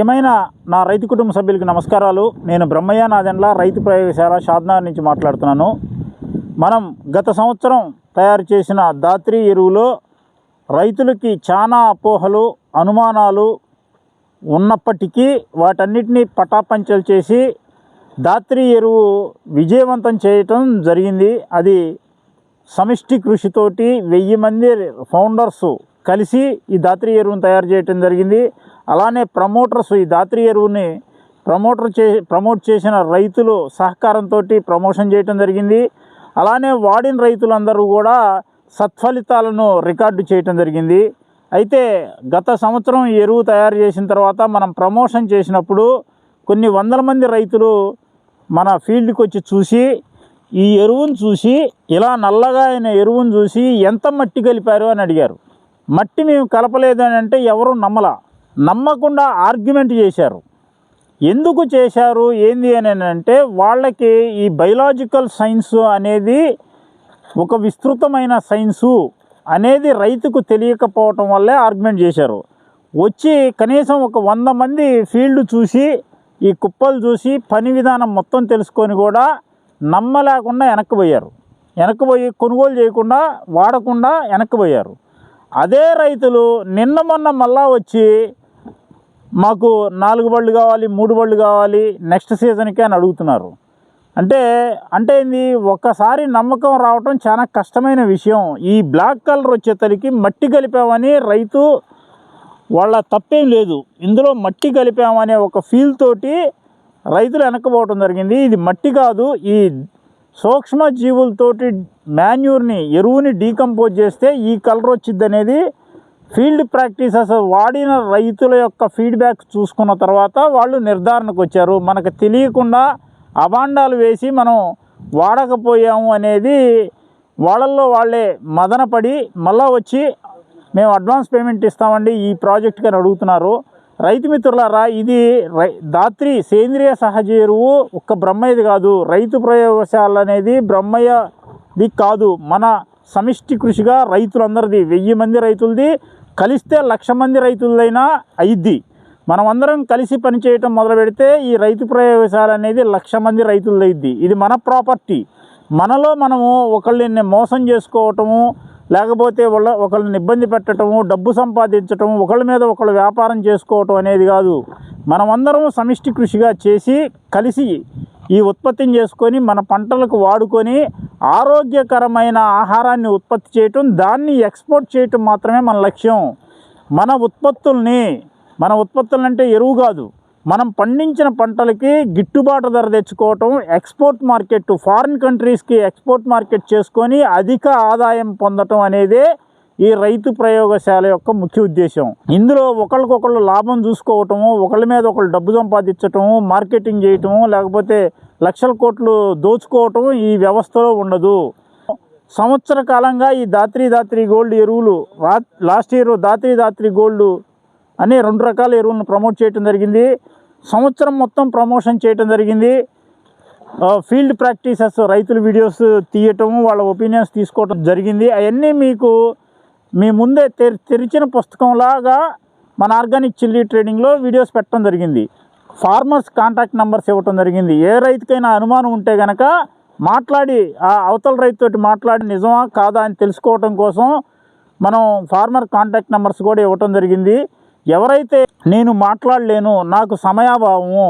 ఏమైనా నా రైతు కుటుంబ సభ్యులకి నమస్కారాలు. నేను బ్రహ్మయ్య నాదెండ్ల రైతు ప్రయోగశాల షాద్నగర్ నుంచి మాట్లాడుతున్నాను. మనం గత సంవత్సరం తయారు చేసిన దాత్రి ఎరువులో రైతులకి చాలా అపోహలు అనుమానాలు ఉన్నప్పటికీ వాటన్నిటినీ పటాపంచలు చేసి దాత్రి ఎరువు విజయవంతం చేయటం జరిగింది. అది సమిష్టి కృషితోటి వెయ్యి మంది ఫౌండర్సు కలిసి ఈ దాత్రి ఎరువును తయారు చేయటం జరిగింది. అలానే ప్రమోటర్స్ ఈ దాత్రి ఎరువుని ప్రమోటర్ చే ప్రమోట్ చేసిన రైతులు సహకారంతో ప్రమోషన్ చేయటం జరిగింది. అలానే వాడిన రైతులందరూ కూడా సత్ఫలితాలను రికార్డు చేయటం జరిగింది. అయితే గత సంవత్సరం ఈ ఎరువు తయారు చేసిన తర్వాత మనం ప్రమోషన్ చేసినప్పుడు కొన్ని వందల మంది రైతులు మన ఫీల్డ్కి వచ్చి చూసి ఈ ఎరువును చూసి ఇలా నల్లగా అయిన ఎరువును చూసి ఎంత మట్టి కలిపారు అని అడిగారు. మట్టి మేము కలపలేదు అని అంటే ఎవరు నమ్మలా. నమ్మకుండా ఆర్గ్యుమెంట్ చేశారు. ఎందుకు చేశారు? ఏంది అని అంటే వాళ్ళకి ఈ బయలాజికల్ సైన్స్ అనేది ఒక విస్తృతమైన సైన్సు అనేది రైతుకు తెలియకపోవటం వల్లే ఆర్గ్యుమెంట్ చేశారు. వచ్చి కనీసం ఒక వంద మంది ఫీల్డ్ చూసి ఈ కుప్పలు చూసి పని విధానం మొత్తం తెలుసుకొని కూడా నమ్మలేకుండా వెనక్కిపోయారు వెనక్కిపోయి కొనుగోలు చేయకుండా వాడకుండా వెనక్కిపోయారు అదే రైతులు నిన్న మొన్న మళ్ళా వచ్చి మాకు నాలుగు బళ్ళు కావాలి మూడు బళ్ళు కావాలి నెక్స్ట్ సీజన్కే అని అడుగుతున్నారు. అంటే అంటే ఏంది? ఒక్కసారి నమ్మకం రావటం చాలా కష్టమైన విషయం. ఈ బ్లాక్ కలర్ వచ్చేసరికి మట్టి కలిపామని రైతు వాళ్ళ తప్పేం లేదు. ఇందులో మట్టి కలిపామనే ఒక ఫీల్ తోటి రైతులు వెనకపోవటం జరిగింది. ఇది మట్టి కాదు ఈ సూక్ష్మ జీవులతోటి మాన్యూర్ని ఎరువుని డీకంపోజ్ చేస్తే ఈ కలర్ వచ్చింది అనేది ఫీల్డ్ ప్రాక్టీసెస్ వాడిన రైతుల యొక్క ఫీడ్బ్యాక్ చూసుకున్న తర్వాత వాళ్ళు నిర్ధారణకు వచ్చారు. మనకు తెలియకుండా అబాండాలు వేసి మనం వాడకపోయాము అనేది వాళ్ళల్లో వాళ్ళే మదనపడి మళ్ళా వచ్చి మేము అడ్వాన్స్ పేమెంట్ ఇస్తామండి ఈ ప్రాజెక్ట్కి అని అడుగుతున్నారు. రైతు మిత్రులారా ఇది రై దాత్రి సేంద్రియ సహజ ఎరువు ఒక్క బ్రహ్మయ్యది కాదు. రైతు ప్రయోగశాల అనేది బ్రహ్మయ్యది కాదు. మన సమిష్టి కృషిగా రైతులందరిది వెయ్యి మంది రైతులది కలిస్తే లక్ష మంది రైతులైనా అయిద్ది. మనమందరం కలిసి పనిచేయటం మొదలు పెడితే ఈ రైతు ప్రయోగశాల అనేది లక్ష మంది రైతులది ఇది మన ప్రాపర్టీ. మనలో మనము ఒకళ్ళని మోసం చేసుకోవటము లేకపోతే వాళ్ళ ఒకళ్ళని ఇబ్బంది పెట్టడము డబ్బు సంపాదించటము ఒకళ్ళ మీద ఒకళ్ళు వ్యాపారం చేసుకోవటం అనేది కాదు. మనమందరం సమిష్టి కృషిగా చేసి కలిసి ఈ ఉత్పత్తిని చేసుకొని మన పంటలకు వాడుకొని ఆరోగ్యకరమైన ఆహారాన్ని ఉత్పత్తి చేయటం దాన్ని ఎక్స్పోర్ట్ చేయటం మాత్రమే మన లక్ష్యం. మన ఉత్పత్తుల్ని మన ఉత్పత్తులంటే ఎరువు కాదు. మనం పండించిన పంటలకి గిట్టుబాటు ధర తెచ్చుకోవటం ఎక్స్పోర్ట్ మార్కెట్ ఫారిన్ కంట్రీస్కి ఎక్స్పోర్ట్ మార్కెట్ చేసుకొని అధిక ఆదాయం పొందటం అనేదే ఈ రైతు ప్రయోగశాల యొక్క ముఖ్య ఉద్దేశం. ఇందులో ఒకరికొకళ్ళు లాభం చూసుకోవటము ఒకళ్ళ మీద ఒకళ్ళు డబ్బు సంపాదించటము మార్కెటింగ్ చేయటము లేకపోతే లక్షల కోట్లు దోచుకోవటం ఈ వ్యవస్థలో ఉండదు. సంవత్సర కాలంగా ఈ దాత్రి దాత్రి గోల్డ్ ఎరువులు last year Dhatri Dhatri gold అనే రెండు రకాల ఎరువులను ప్రమోట్ చేయటం జరిగింది. సంవత్సరం మొత్తం ప్రమోషన్ చేయటం జరిగింది. ఫీల్డ్ ప్రాక్టీసెస్ రైతుల వీడియోస్ తీయటం వాళ్ళ ఒపీనియన్స్ తీసుకోవటం జరిగింది. అవన్నీ మీకు మీ ముందే తెరి తెరిచిన పుస్తకంలాగా మన ఆర్గానిక్ చిల్లీ ట్రేడింగ్లో వీడియోస్ పెట్టడం జరిగింది. ఫార్మర్స్ కాంటాక్ట్ నెంబర్స్ ఇవ్వటం జరిగింది. ఏ రైతుకైనా అనుమానం ఉంటే కనుక మాట్లాడి ఆ అవతల రైతుతోటి మాట్లాడి నిజమా కాదా అని తెలుసుకోవటం కోసం మనం ఫార్మర్ కాంటాక్ట్ నెంబర్స్ కూడా ఇవ్వటం జరిగింది. ఎవరైతే నేను మాట్లాడలేను నాకు సమయాభావము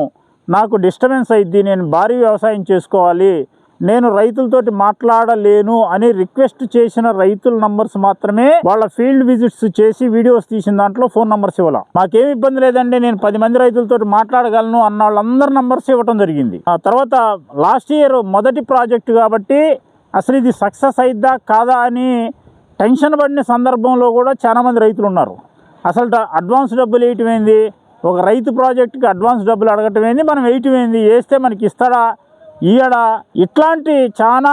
నాకు డిస్టర్బెన్స్ అయింది నేను భారీ వ్యవసాయం చేసుకోవాలి నేను రైతులతోటి మాట్లాడలేను అని రిక్వెస్ట్ చేసిన రైతుల నంబర్స్ మాత్రమే వాళ్ళ ఫీల్డ్ విజిట్స్ చేసి వీడియోస్ తీసిన దాంట్లో ఫోన్ నంబర్స్ ఇవ్వాలి. మాకేం ఇబ్బంది లేదండి నేను పది మంది రైతులతోటి మాట్లాడగలను అన్న వాళ్ళందరి నంబర్స్ ఇవ్వటం జరిగింది. ఆ తర్వాత లాస్ట్ ఇయర్ మొదటి ప్రాజెక్ట్ కాబట్టి అసలు ఇది సక్సెస్ అయిద్దా కాదా అని టెన్షన్ పడిన సందర్భంలో కూడా చాలామంది రైతులు ఉన్నారు. అసలు అడ్వాన్స్ డబ్బులు వేయటం ఏంది ఒక రైతు ప్రాజెక్టుకి అడ్వాన్స్ డబ్బులు అడగటం ఏంది మనం వేయటం ఏంది వేస్తే మనకి ఇస్తాడా? ఈయడా ఇట్లాంటి చాలా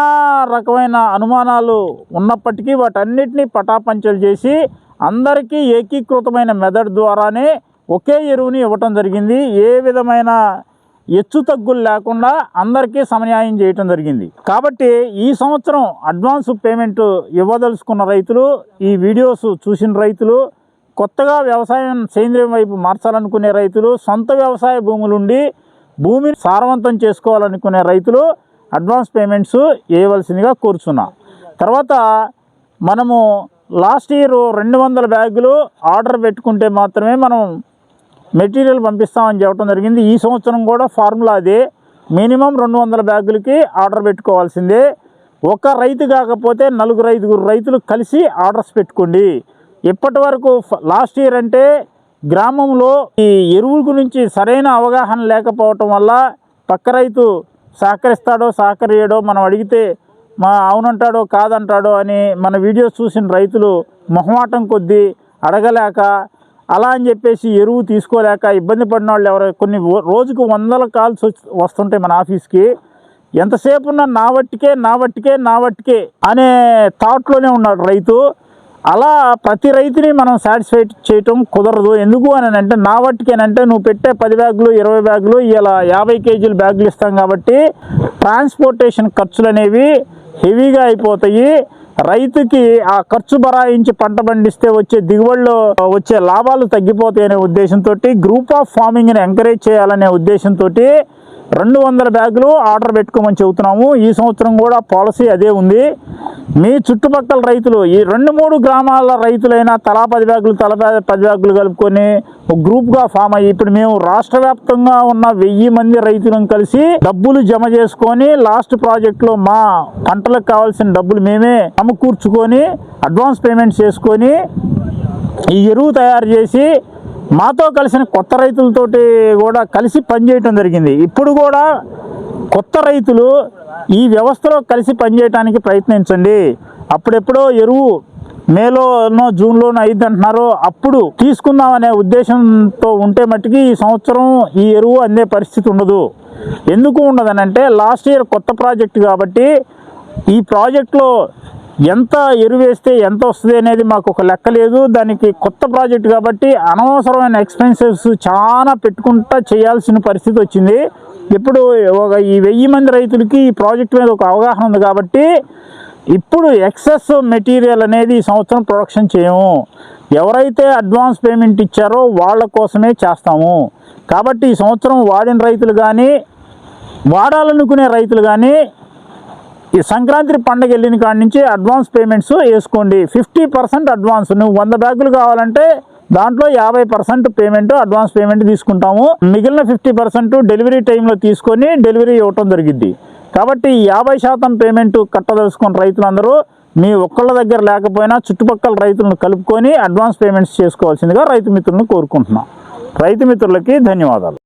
రకమైన అనుమానాలు ఉన్నప్పటికీ వాటన్నిటినీ పటాపంచలు చేసి అందరికీ ఏకీకృతమైన మెథడ్ ద్వారానే ఒకే ఎరువుని ఇవ్వటం జరిగింది. ఏ విధమైన ఎచ్చు తగ్గులు లేకుండా అందరికీ సమన్యాయం చేయటం జరిగింది. కాబట్టి ఈ సంవత్సరం అడ్వాన్స్ పేమెంట్ ఇవ్వదలుచుకున్న రైతులు ఈ వీడియోస్ చూసిన రైతులు కొత్తగా వ్యవసాయం సేంద్రియం వైపు మార్చాలనుకునే రైతులు సొంత వ్యవసాయ భూములుండి భూమిని సారవంతం చేసుకోవాలనుకునే రైతులు అడ్వాన్స్ పేమెంట్స్ వేయవలసిందిగా కోరుచున్నా. తర్వాత మనము లాస్ట్ ఇయర్ రెండు వందల బ్యాగులు ఆర్డర్ పెట్టుకుంటే మాత్రమే మనం మెటీరియల్ పంపిస్తామని చెప్పడం జరిగింది. ఈ సంవత్సరం కూడా ఫార్ములా అదే. మినిమం రెండు వందల బ్యాగులకి ఆర్డర్ పెట్టుకోవాల్సిందే. ఒక రైతు కాకపోతే నలుగురు ఐదుగురు రైతులు కలిసి ఆర్డర్స్ పెట్టుకోండి. ఇప్పటి వరకు ఫ- లాస్ట్ ఇయర్ అంటే గ్రామంలో ఈ ఎరువు గురించి సరైన అవగాహన లేకపోవటం వల్ల పక్క రైతు సహకరిస్తాడో సహకరియడో మనం అడిగితే మా అవునంటాడో కాదంటాడో అని మన వీడియోస్ చూసిన రైతులు మొహమాటం కొద్దీ అడగలేక అలా అని చెప్పేసి ఎరువు తీసుకోలేక ఇబ్బంది పడిన వాళ్ళు ఎవరు కొన్ని రోజుకు వందల కాల్స్ వస్తుంటాయి మన ఆఫీస్కి. ఎంతసేపు ఉన్నా నా వట్టికే నా వట్టికే నా వట్టికే అనే థాట్లోనే ఉన్నాడు రైతు. అలా ప్రతి రైతుని మనం సాటిస్ఫై చేయటం కుదరదు. ఎందుకు అని అంటే నా వట్టికేనంటే నువ్వు పెట్టే పది బ్యాగులు ఇరవై బ్యాగులు ఇలా యాభై కేజీలు బ్యాగులు ఇస్తాం కాబట్టి ట్రాన్స్పోర్టేషన్ ఖర్చులు అనేవి హెవీగా అయిపోతాయి. రైతుకి ఆ ఖర్చు బరాయించి పంట పండిస్తే వచ్చే దిగుబడిలో వచ్చే లాభాలు తగ్గిపోతాయి అనే ఉద్దేశంతో గ్రూప్ ఆఫ్ ఫార్మింగ్ని ఎంకరేజ్ చేయాలనే ఉద్దేశంతో రెండు వందల బ్యాగులు ఆర్డర్ పెట్టుకోమని చెబుతున్నాము. ఈ సంవత్సరం కూడా పాలసీ అదే ఉంది. మీ చుట్టుపక్కల రైతులు ఈ రెండు మూడు గ్రామాల రైతులైనా తలా పది బ్యాగులు తల పది బ్యాగులు కలుపుకొని ఒక గ్రూప్గా ఫామ్ అయ్యి ఇప్పుడు మేము రాష్ట్ర వ్యాప్తంగా ఉన్న వెయ్యి మంది రైతులను కలిసి డబ్బులు జమ చేసుకొని లాస్ట్ ప్రాజెక్ట్లో మా పంటలకు కావాల్సిన డబ్బులు మేమే సమకూర్చుకొని అడ్వాన్స్ పేమెంట్స్ చేసుకొని ఈ ఎరువు తయారు చేసి మాతో కలిసిన కొత్త రైతులతోటి కూడా కలిసి పనిచేయటం జరిగింది. ఇప్పుడు కూడా కొత్త రైతులు ఈ వ్యవస్థలో కలిసి పనిచేయడానికి ప్రయత్నించండి. అప్పుడెప్పుడో ఎరువు మేలోనో జూన్లోనో అయింది అంటున్నారు అప్పుడు తీసుకుందాం అనే ఉద్దేశంతో ఉంటే మట్టుకి ఈ సంవత్సరం ఈ ఎరువు అందే పరిస్థితి ఉండదు. ఎందుకు ఉండదనంటే లాస్ట్ ఇయర్ కొత్త ప్రాజెక్ట్ కాబట్టి ఈ ప్రాజెక్ట్లో ఎంత ఎరువు వేస్తే ఎంత వస్తుంది అనేది మాకు ఒక లెక్క లేదు. దానికి కొత్త ప్రాజెక్ట్ కాబట్టి అనవసరమైన ఎక్స్పెన్సెస్ చాలా పెట్టుకుంటా చేయాల్సిన పరిస్థితి వచ్చింది. ఇప్పుడు ఒక ఈ వెయ్యి మంది రైతులకి ఈ ప్రాజెక్ట్ మీద ఒక అవగాహన ఉంది కాబట్టి ఇప్పుడు ఎక్సెస్ మెటీరియల్ అనేది ఈ సంవత్సరం ప్రొడక్షన్ చేయము ఎవరైతే అడ్వాన్స్ పేమెంట్ ఇచ్చారో వాళ్ళ కోసమే చేస్తాము. కాబట్టి ఈ సంవత్సరం వాడిన రైతులు కానీ వాడాలనుకునే రైతులు కానీ ఈ సంక్రాంతి పండుగ వెళ్ళిన కాడి నుంచి అడ్వాన్స్ పేమెంట్స్ వేసుకోండి. Fifty percent advance. నువ్వు వంద బ్యాగులు కావాలంటే దాంట్లో యాభై పర్సెంట్ పేమెంట్ అడ్వాన్స్ పేమెంట్ తీసుకుంటాము. మిగిలిన ఫిఫ్టీ పర్సెంట్ డెలివరీ టైంలో తీసుకొని డెలివరీ ఇవ్వటం జరిగింది కాబట్టి యాభై శాతం పేమెంట్ కట్టదలుచుకున్న రైతులందరూ మీ ఒక్కళ్ళ దగ్గర లేకపోయినా చుట్టుపక్కల రైతులను కలుపుకొని అడ్వాన్స్ పేమెంట్స్ చేసుకోవాల్సిందిగా రైతు మిత్రులను కోరుకుంటున్నాం. రైతు మిత్రులకి ధన్యవాదాలు.